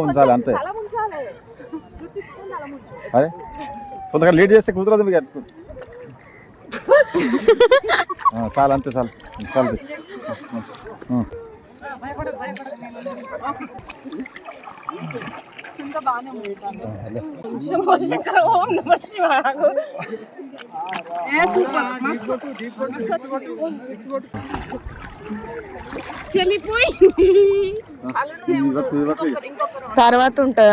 ఉంచాలి అంతే అరే తొందరగా లేట్ చేస్తే కుదరదు మీకు చాలు అంతే చాలు చాలు ఆ. తర్వాత ఉంటుంది.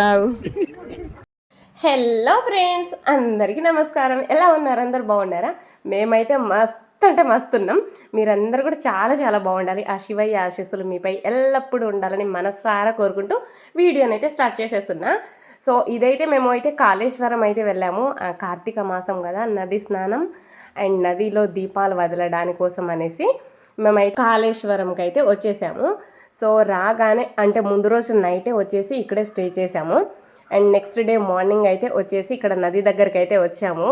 హలో ఫ్రెండ్స్ అందరికీ నమస్కారం. ఎలా ఉన్నారు? అందరు బాగున్నారా? మేమైతే మస్త్ అంటే మస్తున్నాం. మీరందరూ కూడా చాలా చాలా బాగుండాలి. ఆ శివయ్య ఆశీస్సులు మీపై ఎల్లప్పుడూ ఉండాలని మనసారా కోరుకుంటూ వీడియోని అయితే స్టార్ట్ చేసేస్తున్నా. సో ఇదైతే మేము అయితే కాళేశ్వరం అయితే వెళ్ళాము. కార్తీక మాసం కదా నది స్నానం అండ్ నదిలో దీపాలు వదలడాని కోసం అనేసి మేమైతే కాళేశ్వరంకి అయితే వచ్చేసాము. సో రాగానే అంటే ముందు రోజు నైటే వచ్చేసి ఇక్కడే స్టే చేసాము. అండ్ నెక్స్ట్ డే మార్నింగ్ అయితే వచ్చేసి ఇక్కడ నది దగ్గరికి అయితే వచ్చాము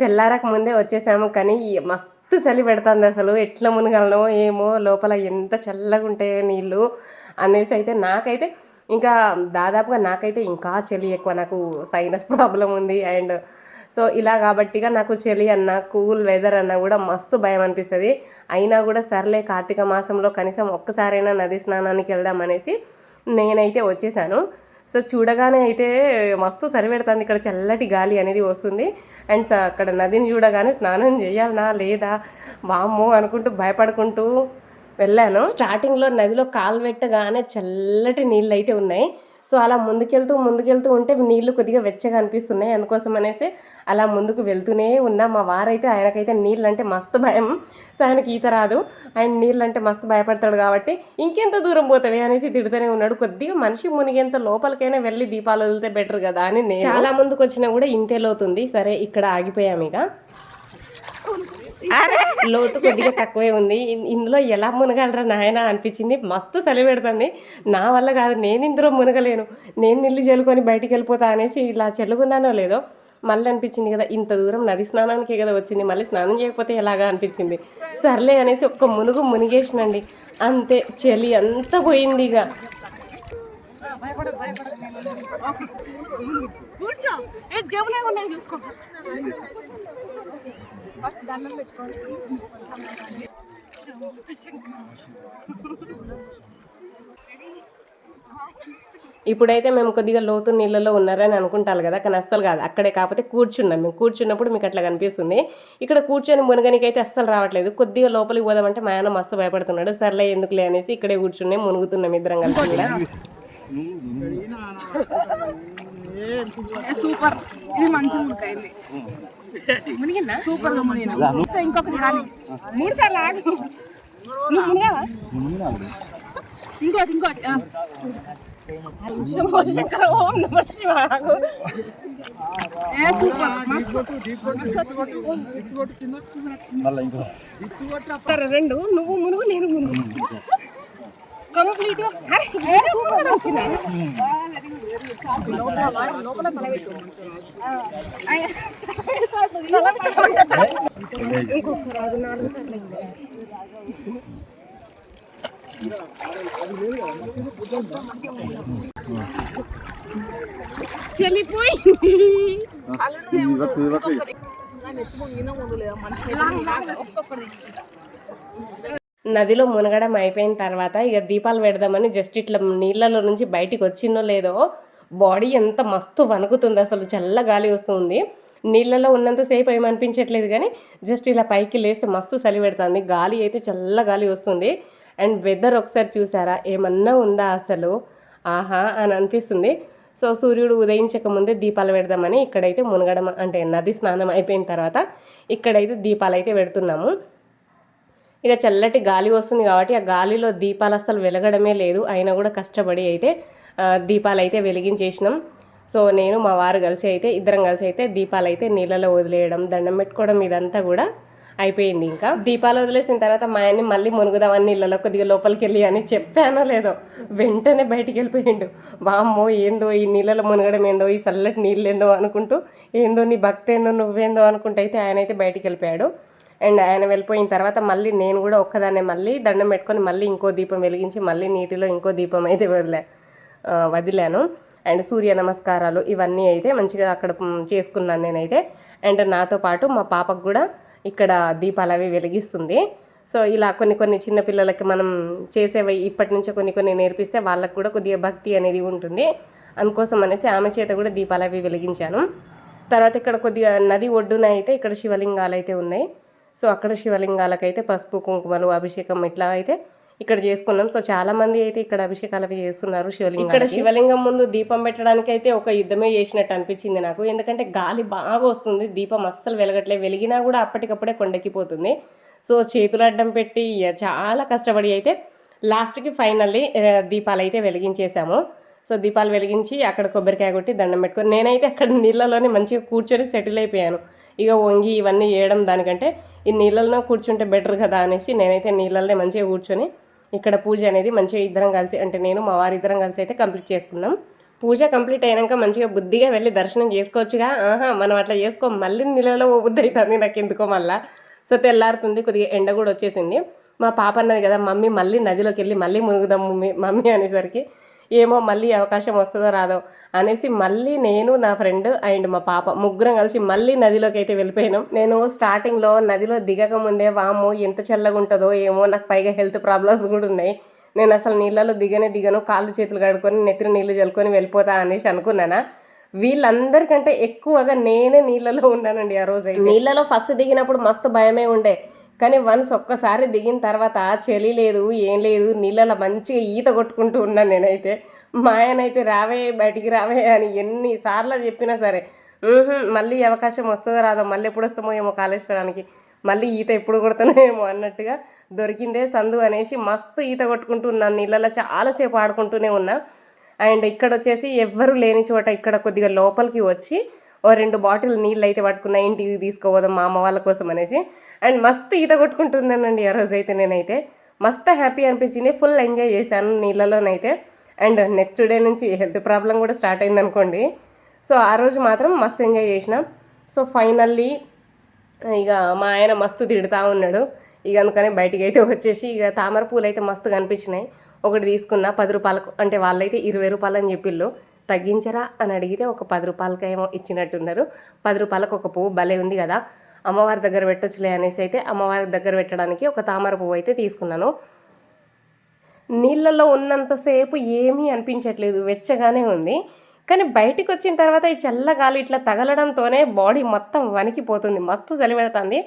తెల్లారక ముందే వచ్చేసాము కానీ ఈ మస్తు చలి పెడుతుంది అసలు. ఎట్లా మునగలనో ఏమో లోపల ఎంత చల్లగా ఉంటాయో నీళ్ళు అనేసి అయితే నాకైతే ఇంకా దాదాపుగా నాకైతే ఇంకా చలి ఎక్కువ. నాకు సైనస్ ప్రాబ్లం ఉంది అండ్ సో ఇలా కాబట్టిగా నాకు చలి అన్న కూల్ వెదర్ అన్న కూడా మస్తు భయం అనిపిస్తుంది. అయినా కూడా సర్లే కార్తీక మాసంలో కనీసం ఒక్కసారైనా నది స్నానానికి వెళ్దాం అనేసి నేనైతే వచ్చేసాను. సో చూడగానే అయితే మస్తు సరిపెడుతుంది. ఇక్కడ చల్లటి గాలి అనేది వస్తుంది. అండ్ స- అక్కడ నదిని చూడగానే స్నానం చేయాలనా లేదా? వామ్మో అనుకుంటూ భయపడుకుంటూ వెళ్ళాను. స్టార్టింగ్లో నదిలో కాలు పెట్టగానే చల్లటి నీళ్ళు అయితే ఉన్నాయి. సో అలా ముందుకెళ్తూ ముందుకెళ్తూ ఉంటే నీళ్ళు కొద్దిగా వెచ్చగా అనిపిస్తున్నాయి. అందుకోసం అనేసి అలా ముందుకు వెళ్తూనే ఉన్నా. మా వారైతే ఆయనకైతే నీళ్ళు అంటే మస్తు భయం. సో ఆయనకి ఈత రాదు. ఆయన నీళ్ళు అంటే మస్తు భయపడతాడు కాబట్టి ఇంకెంత దూరం పోతావి అనేసి తిడుతూనే ఉన్నాడు. కొద్దిగా మనిషి మునిగేంత లోపలికైనా వెళ్ళి దీపాలు వదిలితే బెటర్ కదా అని నేను చాలా ముందుకు వచ్చినా కూడా ఇంతే లోతుంది. సరే ఇక్కడ ఆగిపోయాం ఇక. లోతు కొద్దిగా తక్కువే ఉంది. ఇందులో ఎలా మునగలరా నాయన అనిపించింది. మస్తు చలి పెడుతుంది. నా వల్ల కాదు నేను ఇందులో మునగలేను. నేను నీళ్ళు చల్లుకొని బయటికి వెళ్ళిపోతా అనేసి ఇలా చల్లుకున్నానో లేదో మళ్ళీ అనిపించింది కదా ఇంత దూరం నది స్నానానికి కదా వచ్చింది. మళ్ళీ స్నానం చేయకపోతే ఎలాగా అనిపించింది? సర్లే అనేసి ఒక్క మునుగు మునిగేసినండి. అంతే చలి అంతా పోయింది ఇక. కూర్చో. ఏ జేబులో ఉన్నాయి చూసుకో. ఫస్ట్ ఫస్ట్ దండం పెట్టుకోండి. ఇప్పుడైతే మేము కొద్దిగా లోతు నీళ్ళలో ఉన్నారని అనుకుంటారు కదా కానీ అస్సలు కాదు. అక్కడే కాకపోతే కూర్చున్నాం. మేము కూర్చున్నప్పుడు మీకు అట్లా కనిపిస్తుంది. ఇక్కడ కూర్చొని మునగనికి అయితే అస్సలు రావట్లేదు. కొద్దిగా లోపలికి పోదామంటే మా ఆయన మస్తు భయపడుతున్నాడు. సర్లే ఎందుకులే అనేసి ఇక్కడే కూర్చున్నాం మునుగుతున్నాం ఇద్దరం కలిసి కూడా. సూపర్. ఇది మంచి మునకాయింది మునిగిందా? సూపర్గా మునిగిన ఇంకొకటి రాని. మూడు సార్లు ఆగు. నువ్వు మునిగావా? ఇంకోటి ఇంకోటి. రెండు. నువ్వు మునుగు నేను మునుగు. కంప్లీట్ చెల్లిపోయింది నదిలో మునగడం అయిపోయిన తర్వాత ఇక దీపాలు పెడదామని జస్ట్ ఇట్లా నీళ్ళలో నుంచి బయటికి వచ్చిందో లేదో బాడీ ఎంత మస్తు వణుకుతుంది అసలు చల్ల గాలి వస్తుంది. నీళ్ళలో ఉన్నంతసేపు ఏమనిపించట్లేదు కానీ జస్ట్ ఇలా పైకి లేస్తే మస్తు చలి పెడుతుంది. గాలి అయితే చల్ల గాలి వస్తుంది. అండ్ వెదర్ ఒకసారి చూసారా? ఏమన్నా ఉందా అసలు? ఆహా అని అనిపిస్తుంది. సో సూర్యుడు ఉదయించక ముందే దీపాలు పెడదామని ఇక్కడైతే మునగడం అంటే నది స్నానం అయిపోయిన తర్వాత ఇక్కడైతే దీపాలు అయితే పెడుతున్నాము. ఇక చల్లటి గాలి వస్తుంది కాబట్టి ఆ గాలిలో దీపాలు అస్సలు వెలగడమే లేదు. అయినా కూడా కష్టపడి అయితే దీపాలు అయితే వెలిగించేసినాం. సో నేను మా వారు కలిసి అయితే ఇద్దరం కలిసి అయితే దీపాలు అయితే నీళ్ళలో వదిలేయడం దండం పెట్టుకోవడం ఇదంతా కూడా అయిపోయింది ఇంకా. దీపాలు వదిలేసిన తర్వాత మా ఆయన్ని మళ్ళీ మునుగుదామని నీళ్ళలో కొద్దిగా లోపలికి వెళ్ళి అని చెప్పానో లేదో వెంటనే బయటికి వెళ్ళిపోయిండు. వామ్మో ఏందో ఈ నీళ్ళలో మునగడం ఏందో ఈ చల్లటి నీళ్ళు ఏందో అనుకుంటూ ఏందో నీ భక్తి ఏందో నువ్వేందో అనుకుంటూ అయితే ఆయన అయితే బయటికి వెళ్ళిపోయాడు. అండ్ ఆయన వెళ్ళిపోయిన తర్వాత మళ్ళీ నేను కూడా ఒక్కదాన్నే మళ్ళీ దండం పెట్టుకొని మళ్ళీ ఇంకో దీపం వెలిగించి మళ్ళీ నీటిలో ఇంకో దీపం అయితే వదిలే. వదిలాను. అండ్ సూర్య నమస్కారాలు ఇవన్నీ అయితే మంచిగా అక్కడ చేసుకున్నాను నేనైతే. అండ్ నాతో పాటు మా పాపకు కూడా ఇక్కడ దీపాలు అవి వెలిగిస్తుంది. సో ఇలా కొన్ని కొన్ని చిన్న పిల్లలకి మనం చేసేవి ఇప్పటి నుంచే కొన్ని కొన్ని నేర్పిస్తే వాళ్ళకు కూడా కొద్దిగా భక్తి అనేది ఉంటుంది. అందుకోసం అనేసి ఆమె చేత కూడా దీపాలు అవి వెలిగించాను. తర్వాత ఇక్కడ కొద్దిగా నది ఒడ్డున అయితే ఇక్కడ శివలింగాలు అయితే ఉన్నాయి. సో అక్కడ శివలింగాలకైతే పసుపు కుంకుమలు అభిషేకం ఇట్లా అయితే ఇక్కడ చేసుకున్నాం. సో చాలా మంది అయితే ఇక్కడ అభిషేకాలు అవి చేస్తున్నారు శివలింగం ఇక్కడ శివలింగం ముందు దీపం పెట్టడానికి అయితే ఒక యుద్ధమే చేసినట్టు అనిపించింది నాకు. ఎందుకంటే గాలి బాగా వస్తుంది. దీపం అస్సలు వెలగట్లే. వెలిగినా కూడా అప్పటికప్పుడే కొండెక్కిపోతుంది. సో చేతులు అడ్డం పెట్టి చాలా కష్టపడి అయితే లాస్ట్కి ఫైనల్లీ దీపాలు అయితే వెలిగించేసాము. సో దీపాలు వెలిగించి అక్కడ కొబ్బరికాయ కొట్టి దండం పెట్టుకొని నేనైతే అక్కడ నీళ్ళలోనే మంచిగా కూర్చొని సెటిల్ అయిపోయాను. ఇక వంగి ఇవన్నీ వేయడం దానికంటే ఈ నీళ్ళలో కూర్చుంటే బెటర్ కదా అనేసి నేనైతే నీళ్ళల్లో మంచిగా కూర్చొని ఇక్కడ పూజ అనేది మంచిగా ఇద్దరం కలిసి అంటే నేను మా వారి ఇద్దరం కలిసి అయితే కంప్లీట్ చేసుకున్నాం. పూజ కంప్లీట్ అయినాక మంచిగా బుద్ధిగా వెళ్ళి దర్శనం చేసుకోవచ్చుగా. ఆహా మనం అట్లా చేసుకో. మళ్ళీ నీళ్ళలో ఓ బుద్ధి అవుతుంది నాకు ఎందుకో మళ్ళా. సో తెల్లారుతుంది కొద్దిగా ఎండ కూడా వచ్చేసింది. మా పాప అన్నది కదా మమ్మీ మళ్ళీ నదిలోకి వెళ్ళి మళ్ళీ మునుగుదాం మమ్మీ మమ్మీ అనేసరికి. ఏమో మళ్ళీ అవకాశం వస్తుందో రాదో అనేసి మళ్ళీ నేను నా ఫ్రెండ్ అండ్ మా పాప ముగ్గురం కలిసి మళ్ళీ నదిలోకి అయితే వెళ్ళిపోయినాం. నేను స్టార్టింగ్లో నదిలో దిగక ముందే వాము ఎంత చల్లగా ఉంటుందో ఏమో నాకు పైగా హెల్త్ ప్రాబ్లమ్స్ కూడా ఉన్నాయి. నేను అసలు నీళ్ళలో దిగనే దిగను కాళ్ళు చేతులు కడుక్కొని నెత్తిన నీళ్ళు చల్లుకొని వెళ్ళిపోతా అనేసి అనుకున్నానా? వీళ్ళందరికంటే ఎక్కువగా నేనే నీళ్ళలో ఉన్నానండి ఆ రోజు నీళ్ళలో ఫస్ట్ దిగినప్పుడు మస్తు భయమే ఉండే. కానీ వన్స్ ఒక్కసారి దిగిన తర్వాత చలి లేదు ఏం లేదు నీళ్ళలో మంచిగా ఈత కొట్టుకుంటూ ఉన్నాను నేనైతే. మా ఆయనైతే రావే బయటికి రావే అని ఎన్నిసార్లు చెప్పినా సరే మళ్ళీ అవకాశం వస్తుందో రాదో మళ్ళీ ఎప్పుడు వస్తామో ఏమో కాళేశ్వరానికి మళ్ళీ ఈత ఎప్పుడు కొడుతున్నాయేమో అన్నట్టుగా దొరికిందే సందు అనేసి మస్తు ఈత కొట్టుకుంటూ ఉన్నాను నీళ్ళలో చాలాసేపు ఆడుకుంటూనే ఉన్నా. అండ్ ఇక్కడ వచ్చేసి ఎవ్వరు లేని చోట ఇక్కడ కొద్దిగా లోపలికి వచ్చి ఓ రెండు బాటిల్ నీళ్ళు అయితే పట్టుకున్నా ఇంటికి తీసుకోవదాం మా అమ్మ వాళ్ళ కోసం అనేసి. అండ్ మస్తు ఈత కొట్టుకుంటున్నానండి ఆ రోజు అయితే నేనైతే. మస్తు హ్యాపీ అనిపించింది ఫుల్ ఎంజాయ్ చేశాను నీళ్ళలోనైతే. అండ్ నెక్స్ట్ డే నుంచి హెల్త్ ప్రాబ్లం కూడా స్టార్ట్ అయింది అనుకోండి సో ఆ రోజు మాత్రం మస్తు ఎంజాయ్ చేసిన. సో ఫైనల్లీ ఇక మా ఆయన మస్తు తిడుతూ ఉన్నాడు. ఇక అందుకని బయటికి అయితే వచ్చేసి ఇక తామర పూలు అయితే మస్తు కనిపించినాయి ఒకటి తీసుకున్న పది రూపాయలకు అంటే వాళ్ళైతే ఇరవై రూపాయలు అని చెప్పిళ్ళు. తగ్గించరా అని అడిగితే ఒక పది రూపాయలకేమో ఇచ్చినట్టున్నారు. పది రూపాయలకు ఒక పువ్వు భలే ఉంది కదా. అమ్మవారి దగ్గర పెట్టొచ్చులే అనేసి అయితే అమ్మవారి దగ్గర పెట్టడానికి ఒక తామర పువ్వు అయితే తీసుకున్నాను. నీళ్ళల్లో ఉన్నంతసేపు ఏమీ అనిపించట్లేదు. వెచ్చగానే ఉంది. కానీ బయటికి వచ్చిన తర్వాత ఈ చల్లగాలి ఇట్లా తగలడంతోనే బాడీ మొత్తం వణికిపోతుంది. మస్తు చలి పెడుతుంది.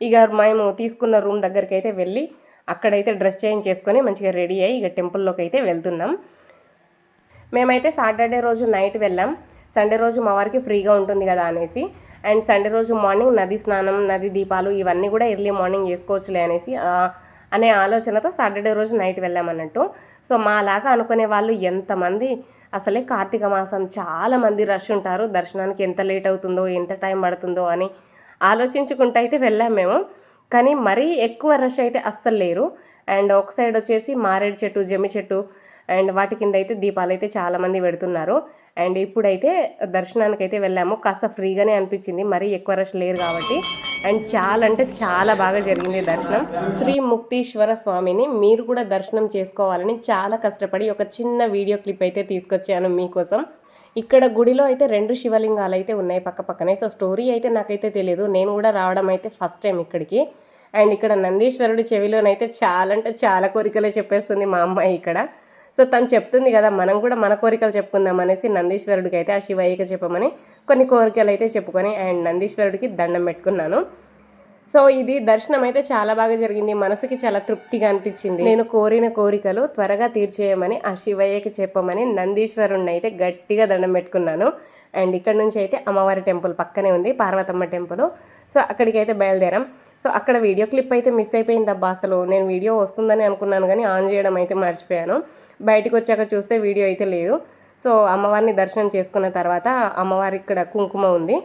ఇక మేము తీసుకున్న రూమ్ దగ్గరికి అయితే వెళ్ళి అక్కడైతే డ్రెస్ చేంజ్ చేసుకొని మంచిగా రెడీ అయ్యి ఇక టెంపుల్లోకి అయితే వెళ్తున్నాం. మేమైతే సాటర్డే రోజు నైట్ వెళ్ళాం. సండే రోజు మా వారికి ఫ్రీగా ఉంటుంది కదా అనేసి. అండ్ సండే రోజు మార్నింగ్ నది స్నానం నది దీపాలు ఇవన్నీ కూడా ఎర్లీ మార్నింగ్ చేసుకోవచ్చులే అనేసి అనే ఆలోచనతో సాటర్డే రోజు నైట్ వెళ్ళామన్నట్టు సో మా లాగా అనుకునే వాళ్ళు ఎంతమంది అసలే కార్తీక మాసం చాలామంది రష్ ఉంటారు. దర్శనానికి ఎంత లేట్ అవుతుందో ఎంత టైం పడుతుందో అని ఆలోచించుకుంటూ అయితే వెళ్ళాం మేము. కానీ మరీ ఎక్కువ రష్ అయితే అస్సలు లేరు. అండ్ ఒక సైడ్ వచ్చేసి మారేడు చెట్టు జమ్మి చెట్టు అండ్ వాటి కింద అయితే దీపాలు అయితే చాలామంది పెడుతున్నారు. అండ్ ఇప్పుడైతే దర్శనానికి అయితే వెళ్ళాము. కాస్త ఫ్రీగానే అనిపించింది. మరీ ఎక్కువ రష్ లేరు కాబట్టి. అండ్ చాలా అంటే చాలా బాగా జరిగింది దర్శనం. శ్రీ ముక్తీశ్వర స్వామిని మీరు కూడా దర్శనం చేసుకోవాలని చాలా కష్టపడి ఒక చిన్న వీడియో క్లిప్ అయితే తీసుకొచ్చాను మీకోసం. ఇక్కడ గుడిలో అయితే రెండు శివలింగాలు అయితే ఉన్నాయి పక్క పక్కనే. సో స్టోరీ అయితే నాకైతే తెలియదు నేను కూడా రావడం అయితే ఫస్ట్ టైం ఇక్కడికి. అండ్ ఇక్కడ నందీశ్వరుడి చెవిలోనైతే చాలా అంటే చాలా కోరికలే చెప్పేస్తుంది మా అమ్మాయి ఇక్కడ. సో తను చెప్తుంది కదా మనం కూడా మన కోరికలు చెప్పుకుందాం అనేసి నందీశ్వరుడికి అయితే ఆ శివయ్యకి చెప్పమని కొన్ని కోరికలు అయితే చెప్పుకొని అండ్ నందీశ్వరుడికి దండం పెట్టుకున్నాను. సో ఇది దర్శనం అయితే చాలా బాగా జరిగింది. మనసుకి చాలా తృప్తిగా అనిపించింది. నేను కోరిన కోరికలు త్వరగా తీర్చేయమని ఆ శివయ్యకి చెప్పమని నందీశ్వరుణ్ణి అయితే గట్టిగా దండం పెట్టుకున్నాను. అండ్ ఇక్కడ నుంచి అయితే అమ్మవారి టెంపుల్ పక్కనే ఉంది పార్వతమ్మ టెంపుల్. సో అక్కడికి అయితే బయలుదేరాం. సో అక్కడ వీడియో క్లిప్ అయితే మిస్ అయిపోయింది అబ్బా అసలు. నేను వీడియో వస్తుందని అనుకున్నాను కానీ ఆన్ చేయడం అయితే మర్చిపోయాను. బయటకు వచ్చాక చూస్తే వీడియో అయితే లేదు. సో అమ్మవారిని దర్శనం చేసుకున్న తర్వాత అమ్మవారి ఇక్కడ కుంకుమ ఉంది.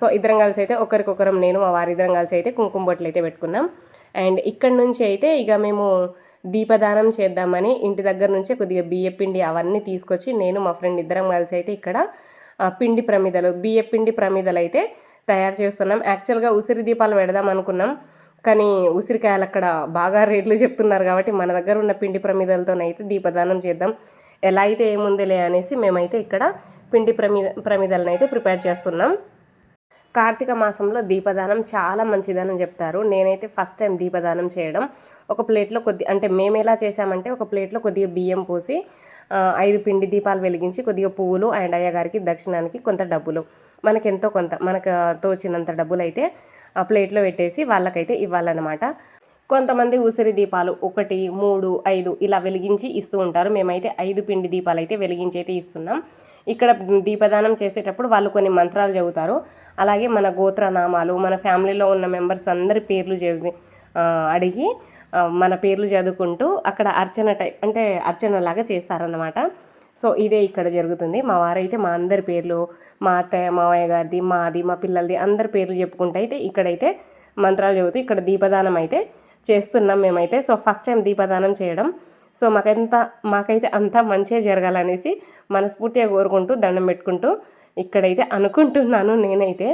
సో ఇద్దరం కలిసి అయితే ఒకరికొకరం నేను మా వారి ఇద్దరం కలిసి అయితే కుంకుమ బొట్లు అయితే పెట్టుకున్నాం. అండ్ ఇక్కడ నుంచి అయితే ఇక మేము దీపదానం చేద్దామని ఇంటి దగ్గర నుంచే కొద్దిగా బియ్య పిండి అవన్నీ తీసుకొచ్చి నేను మా ఫ్రెండ్ ఇద్దరం కలిసి అయితే ఇక్కడ పిండి ప్రమిదలు బియ్య పిండి ప్రమిదలు అయితే తయారు చేస్తున్నాం. యాక్చువల్గా ఉసిరి దీపాలు పెడదాం అనుకున్నాం. కానీ ఉసిరికాయలు అక్కడ బాగా రేట్లు చెప్తున్నారు కాబట్టి మన దగ్గర ఉన్న పిండి ప్రమిదలతోనైతే దీపదానం చేద్దాం. ఎలా అయితే ఏముందిలే అనేసి మేమైతే ఇక్కడ పిండి ప్రమిద ప్రమిదలను అయితే ప్రిపేర్ చేస్తున్నాం. కార్తీక మాసంలో దీపదానం చాలా మంచిదని చెప్తారు. నేనైతే ఫస్ట్ టైం దీపదానం చేయడం. ఒక ప్లేట్లో కొద్ది అంటే మేము ఎలా చేసామంటే ఒక ప్లేట్లో కొద్దిగా బియ్యం పోసి ఐదు పిండి దీపాలు వెలిగించి కొద్దిగా పువ్వులు అండ్ అయ్యగారికి దక్షిణానికి కొంత డబ్బులు. మనకి ఎంతో కొంత మనకు తోచినంత డబ్బులు అయితే ఆ ప్లేట్లో పెట్టేసి వాళ్ళకైతే ఇవ్వాలన్నమాట. కొంతమంది ఉసిరి దీపాలు ఒకటి మూడు ఐదు ఇలా వెలిగించి ఇస్తూ ఉంటారు. మేమైతే ఐదు పిండి దీపాలు అయితే వెలిగించి అయితే ఇస్తున్నాం. ఇక్కడ దీపదానం చేసేటప్పుడు వాళ్ళు కొన్ని మంత్రాలు చదువుతారు అలాగే మన గోత్రనామాలు మన ఫ్యామిలీలో ఉన్న మెంబర్స్ అందరి పేర్లు చదివి అడిగి మన పేర్లు చదువుకుంటూ అక్కడ అర్చన టైప్ అంటే అర్చనలాగా చేస్తారన్నమాట. సో ఇదే ఇక్కడ జరుగుతుంది. మా వారైతే మా అందరి పేర్లు మా అత్తయ్య మావయ్య గారిది మాది మా పిల్లలది అందరి పేర్లు చెప్పుకుంటూ అయితే ఇక్కడైతే మంత్రాలు చదువుతూ ఇక్కడ దీపదానం అయితే చేస్తున్నాం మేమైతే. సో ఫస్ట్ టైం దీపదానం చేయడం. సో మాకంతా మాకైతే అంతా మంచిగా జరగాలనేసి మనస్ఫూర్తిగా కోరుకుంటూ దండం పెట్టుకుంటూ ఇక్కడైతే అనుకుంటున్నాను నేనైతే.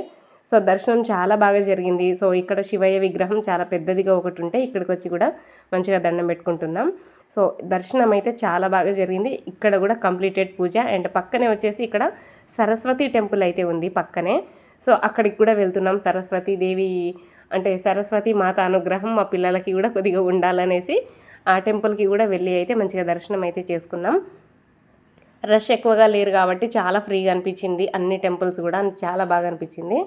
సో దర్శనం చాలా బాగా జరిగింది. సో ఇక్కడ శివయ్య విగ్రహం చాలా పెద్దదిగా ఒకటి ఉంటే ఇక్కడికి వచ్చి కూడా మంచిగా దండం పెట్టుకుంటున్నాం. సో దర్శనం అయితే చాలా బాగా జరిగింది. ఇక్కడ కూడా కంప్లీటెడ్ పూజ. అండ్ పక్కనే వచ్చేసి ఇక్కడ సరస్వతి టెంపుల్ అయితే ఉంది పక్కనే. సో అక్కడికి కూడా వెళ్తున్నాం సరస్వతి దేవి అంటే సరస్వతి మాత అనుగ్రహం మా పిల్లలకి కూడా కొద్దిగా ఉండాలనేసి ఆ టెంపుల్కి కూడా వెళ్ళి అయితే మంచిగా దర్శనం అయితే చేసుకున్నాం. రష్ ఎక్కువగా లేరు కాబట్టి చాలా ఫ్రీగా అనిపించింది. అన్ని టెంపుల్స్ కూడా చాలా బాగా అనిపించింది.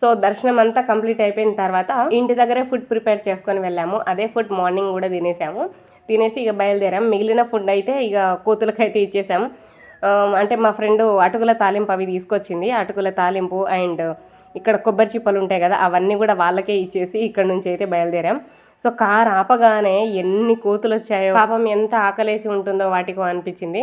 సో దర్శనం అంతా కంప్లీట్ అయిపోయిన తర్వాత ఇంటి దగ్గరే ఫుడ్ ప్రిపేర్ చేసుకొని వెళ్ళాము. అదే ఫుడ్ మార్నింగ్ కూడా తినేసాము. తినేసి ఇక బయలుదేరాము మిగిలిన ఫుడ్ అయితే ఇక కూతులకైతే ఇచ్చేసాము. అంటే మా ఫ్రెండ్ అటుకుల తాలింపు అవి తీసుకొచ్చింది. అటుకుల తాలింపు అండ్ ఇక్కడ కొబ్బరి చిప్పలు ఉంటాయి కదా అవన్నీ కూడా వాళ్ళకే ఇచ్చేసి ఇక్కడ నుంచి అయితే బయలుదేరాం. సో కార్ ఆపగానే ఎన్ని కోతులు వచ్చాయో పాపం ఎంత ఆకలేసి ఉంటుందో వాటికో అనిపించింది.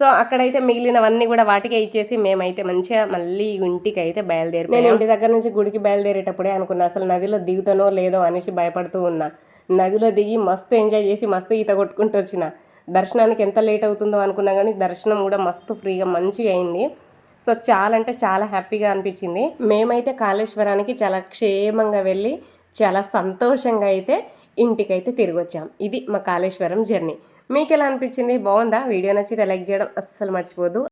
సో అక్కడైతే మిగిలినవన్నీ కూడా వాటికే ఇచ్చేసి మేమైతే మంచిగా మళ్ళీ ఇంటికి అయితే బయలుదేరి నేను ఇంటి దగ్గర నుంచి గుడికి బయలుదేరేటప్పుడే అనుకున్నా అసలు నదిలో దిగుతానో లేదో అనేసి భయపడుతూ ఉన్నా. నదిలో దిగి మస్తు ఎంజాయ్ చేసి మస్తు ఈత కొట్టుకుంటూ వచ్చిన. దర్శనానికి ఎంత లేట్ అవుతుందో అనుకున్నా కానీ దర్శనం కూడా మస్తు ఫ్రీగా మంచిగా అయింది. సో చాలా అంటే చాలా హ్యాపీగా అనిపించింది. మేమైతే కాళేశ్వరానికి చాలా క్షేమంగా వెళ్ళి చాలా సంతోషంగా అయితే ఇంటికైతే తిరిగి వచ్చాం ఇది మా కాళేశ్వరం జర్నీ. మీకు ఎలా అనిపించింది? బాగుందా? వీడియో నచ్చితే లైక్ చేయడం అస్సలు మర్చిపోద్దు